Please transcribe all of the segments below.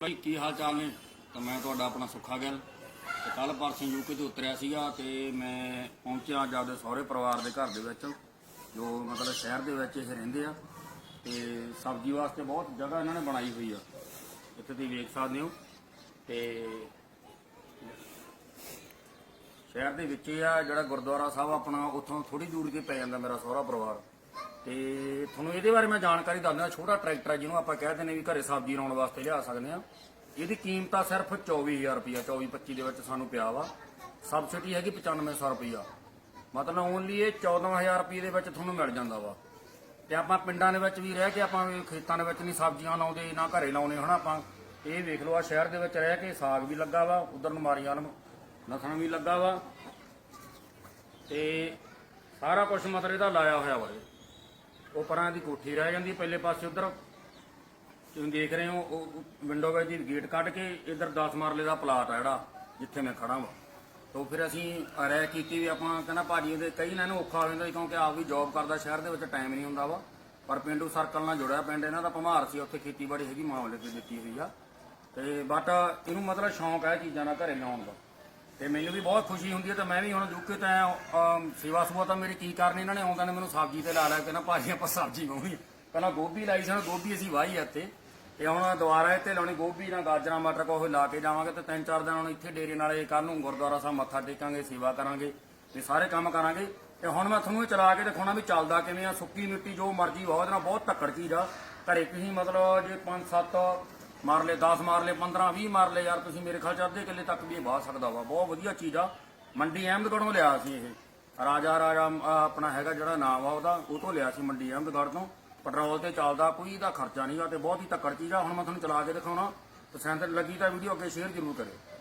ਭਾਈ, ਕੀ ਹਾਲ ਚਾਲ ਨੇ? ਤਾਂ ਮੈਂ ਤੁਹਾਡਾ ਆਪਣਾ ਸੁੱਖਾ ਗਿੱਲ। ਤੇ ਕੱਲ ਪਰਸੋਂ ਯੂਕੇ ਤੋਂ ਉਤਰਿਆ ਸੀਗਾ ਤੇ ਮੈਂ ਪਹੁੰਚਿਆ ਅੱਜ ਸਹੁਰੇ ਪਰਿਵਾਰ ਦੇ ਘਰ ਦੇ ਵਿੱਚ, ਜੋ ਮਤਲਬ ਸ਼ਹਿਰ ਦੇ ਵਿੱਚ ਇਹ ਰਹਿੰਦੇ ਆ। ਤੇ ਸਬਜ਼ੀ ਵਾਸਤੇ ਬਹੁਤ ਜਗ੍ਹਾ ਇਹਨਾਂ ਨੇ ਬਣਾਈ ਹੋਈ ਆ। ਇੱਥੇ ਤੁਸੀਂ ਵੇਖ ਸਕਦੇ ਹੋ। ਤੇ ਸ਼ਹਿਰ ਦੇ ਵਿੱਚ ਹੀ ਆ ਜਿਹੜਾ ਗੁਰਦੁਆਰਾ ਸਾਹਿਬ ਆਪਣਾ, ਉੱਥੋਂ ਥੋੜੀ ਦੂਰ ਤੇ ਪੈ ਜਾਂਦਾ ਮੇਰਾ ਸਹੁਰਾ ਪਰਿਵਾਰ। ਤੇ ਤੁਹਾਨੂੰ ਇਹਦੇ ਬਾਰੇ ਮੈਂ ਜਾਣਕਾਰੀ ਦੱਸ ਦਿੰਦਾ ਛੋਟਾ ਟਰੈਕਟਰ ਹੈ ਜਿਹਨੂੰ ਆਪਾਂ ਕਹਿੰਦੇ ਨੇ ਵੀ ਘਰੇ ਸਬਜ਼ੀ ਲਾਉਣ ਵਾਸਤੇ ਲਿਆ ਸਕਦੇ ਆ ਇਹਦੀ ਕੀਮਤ ਆ ਸਿਰਫ 24000 ਰੁਪਇਆ 24 25 ਦੇ ਵਿੱਚ ਸਾਨੂੰ ਪਿਆ ਵਾ। ਸਬਸਿਡੀ ਹੈਗੀ 9500 ਰੁਪਇਆ ਮਤਲਬ ਓਨਲੀ ਇਹ 14000 ਰੁਪਏ ਦੇ ਵਿੱਚ ਤੁਹਾਨੂੰ ਮਿਲ ਜਾਂਦਾ ਵਾ। ਤੇ ਆਪਾਂ ਪਿੰਡਾਂ ਦੇ ਵਿੱਚ ਵੀ ਰਹਿ ਕੇ ਆਪਾਂ ਖੇਤਾਂ ਦੇ ਵਿੱਚ ਨਹੀਂ ਸਬਜ਼ੀਆਂ ਲਾਉਂਦੇ, ਨਾ ਘਰੇ ਲਾਉਣੇ ਹਨਾ ਆਪਾਂ। ਇਹ ਵੇਖ ਲਓ ਆ ਸ਼ਹਿਰ ਦੇ ਵਿੱਚ ਰਹਿ ਕੇ ਸਾਗ ਵੀ ਲੱਗਾ ਵਾ, ਉਧਰ ਨੂੰ ਮਾਰੀਆਂ ਨੂੰ ਲਸਣ ਵੀ ਲੱਗਾ ਵਾ। ਤੇ ਸਾਰਾ ਕੁਝ ਮਤਲਬ ਇਹਦਾ ਲਾਇਆ ਹੋਇਆ ਵਾ ਇਹ। ਪਰਾਂ ਦੀ ਕੋਠੀ ਰਹਿ ਜਾਂਦੀ ਪਹਿਲੇ ਪਾਸੇ ਉਧਰ। ਤੁਸੀਂ ਦੇਖ ਰਹੇ ਹੋ, ਉਹ ਵਿੰਡੋ ਵਿੱਚ ਦੀ ਗੇਟ ਕੱਢ ਕੇ ਇਧਰ 10 ਮਰਲੇ ਦਾ ਪਲਾਟ ਆ ਜਿਹੜਾ, ਜਿੱਥੇ ਮੈਂ ਖੜਾ ਵਾਂ। ਤੋਂ ਫਿਰ ਅਸੀਂ ਰਾਇ ਕੀਤੀ ਵੀ ਆਪਾਂ ਕਹਿੰਦਾ ਭਾਜੀ ਇਹਦੇ ਕਈ ਨਾ ਇਹਨੂੰ ਔਖਾ ਹੋ ਜਾਂਦਾ ਸੀ ਕਿਉਂਕਿ ਆਪ ਵੀ ਜੌਬ ਕਰਦਾ, ਸ਼ਹਿਰ ਦੇ ਵਿੱਚ ਟਾਈਮ ਨਹੀਂ ਹੁੰਦਾ ਵਾ। ਪਰ ਪਿੰਡੂ ਸਰਕਲ ਨਾਲ ਜੁੜਿਆ ਪਿੰਡ, ਇਹਨਾਂ ਦਾ ਭਮਾਰ ਸੀ, ਉੱਥੇ ਖੇਤੀਬਾੜੀ ਹੈਗੀ ਮਾਮਲੇ ਤੇ ਦਿੱਤੀ ਹੋਈ ਆ। ਤੇ ਬਟ ਇਹਨੂੰ ਮਤਲਬ ਸ਼ੌਂਕ ਹੈ ਚੀਜ਼ਾਂ ਦਾ ਘਰੇ ਲਾਉਣ ਦਾ। ਤੇ ਮੈਨੂੰ ਵੀ ਬਹੁਤ ਖੁਸ਼ੀ ਹੁੰਦੀ ਹੈ ਤੇ ਮੈਂ ਵੀ ਹੁਣ ਯੂਕੇ ਤਾਂ ਸੇਵਾ ਸੁਭਾ ਤਾਂ ਮੇਰੀ ਕੀ ਕਰਨੀ ਇਹਨਾਂ ਨੇ, ਆਉਂਦਾ ਨੇ ਮੈਨੂੰ ਸਬਜ਼ੀ ਤੇ ਲਾ ਲਿਆ ਕਹਿੰਦਾ ਭਾਜੀ, ਆਪਾਂ ਸਬਜ਼ੀ ਵਾਹਣੀ ਪਹਿਲਾਂ ਗੋਭੀ ਲਾਈ ਸੀ ਗੋਭੀ ਅਸੀਂ ਵਾਹੀ ਆ ਇੱਥੇ। ਤੇ ਹੁਣ ਦੁਬਾਰਾ ਇੱਥੇ ਲਾਉਣੀ ਗੋਭੀ ਨਾਲ ਗਾਜਰਾਂ, ਮਟਰ ਕੋਹ ਲਾ ਕੇ ਜਾਵਾਂਗੇ ਤੇ ਤਿੰਨ ਚਾਰ ਦਿਨ ਹੁਣ ਇੱਥੇ ਡੇਰੇ ਨਾਲੇ ਕੱਲ ਨੂੰ ਗੁਰਦੁਆਰਾ ਸਾਹਿਬ ਮੱਥਾ ਟੇਕਾਂਗੇ, ਸੇਵਾ ਕਰਾਂਗੇ ਤੇ ਸਾਰੇ ਕੰਮ ਕਰਾਂਗੇ। ਤੇ ਹੁਣ ਮੈਂ ਤੁਹਾਨੂੰ ਇਹ ਚਲਾ ਕੇ ਦਿਖਾਉਣਾ ਵੀ ਚੱਲਦਾ ਕਿਵੇਂ ਆ, ਸੁੱਕੀ ਮਿੱਟੀ ਜੋ ਮਰਜ਼ੀ ਵਾਹ ਉਹਦੇ ਨਾਲ ਬਹੁਤ ਧੱਕੜ ਚੀਜ਼ ਆ। ਘਰੇ ਤੁਸੀਂ ਮਤਲਬ ਜੇ 5-7 ਮਾਰ ਲੈ 10 ਮਾਰ ਲੈ 15 20 ਮਾਰ ਲੈ ਯਾਰ ਤੁਸੀਂ ਮੇਰੇ ਖਿਆਲ ਚ ਅੱਧੇ ਕਿੱਲੇ ਤੱਕ ਵੀ ਇਹ ਵਾਹ ਸਕਦਾ ਵਾ। ਬਹੁਤ ਵਧੀਆ ਚੀਜ਼ ਆ। ਮੰਡੀ ਅਹਿਮਦਗੜ੍ਹੋਂ ਲਿਆ ਸੀ ਇਹ। ਰਾਜਾ ਰਾਜਾ ਆਪਣਾ ਹੈਗਾ ਜਿਹੜਾ ਨਾਮ ਆ ਉਹਦਾ, ਉਹ ਤੋਂ ਲਿਆ ਸੀ ਮੰਡੀ ਅਹਿਮਦਗੜ੍ਹ ਤੋਂ। ਪੈਟਰੋਲ ਤੇ ਚੱਲਦਾ, ਕੋਈ ਇਹਦਾ ਖਰਚਾ ਨਹੀਂਗਾ ਤੇ ਬਹੁਤ ਹੀ ਧੱਕੜ ਚੀਜ਼ ਆ। ਹੁਣ ਮੈਂ ਤੁਹਾਨੂੰ ਚਲਾ ਕੇ ਦਿਖਾਉਣਾ। ਪਸੰਦ ਲੱਗੀ ਤਾਂ ਵੀਡੀਓ ਅੱਗੇ ਸ਼ੇਅਰ ਜ਼ਰੂਰ ਕਰਿਓ।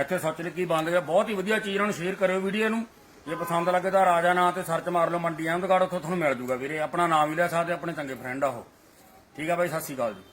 ਇੱਥੇ ਸੱਚ ਲਿਖੀ ਬੰਦ ਗਿਆ। ਬਹੁਤ ਹੀ ਵਧੀਆ ਚੀਜ਼ ਨੂੰ ਸ਼ੇਅਰ ਕਰਿਓ ਵੀਡੀਓ ਨੂੰ। ਜੇ ਪਸੰਦ ਲੱਗੇ ਤਾਂ ਰਾਜਾ ਨਾਂ ਤੇ ਸਰਚ ਮਾਰ ਲਓ, ਮੰਡੀ ਅਹਿਮਦਗੜ੍ਹ ਉੱਥੋਂ ਤੁਹਾਨੂੰ ਮਿਲ ਜੂਗਾ ਵੀਰੇ। ਆਪਣਾ ਨਾਮ ਵੀ ਲੈ ਸਕਦੇ, ਆਪਣੇ ਚੰਗੇ ਫਰੈਂਡ ਆ ਉਹ। ਠੀਕ ਆ ਬਾਈ, ਸਤਿ ਸ਼੍ਰੀ ਅਕਾਲ ਜੀ।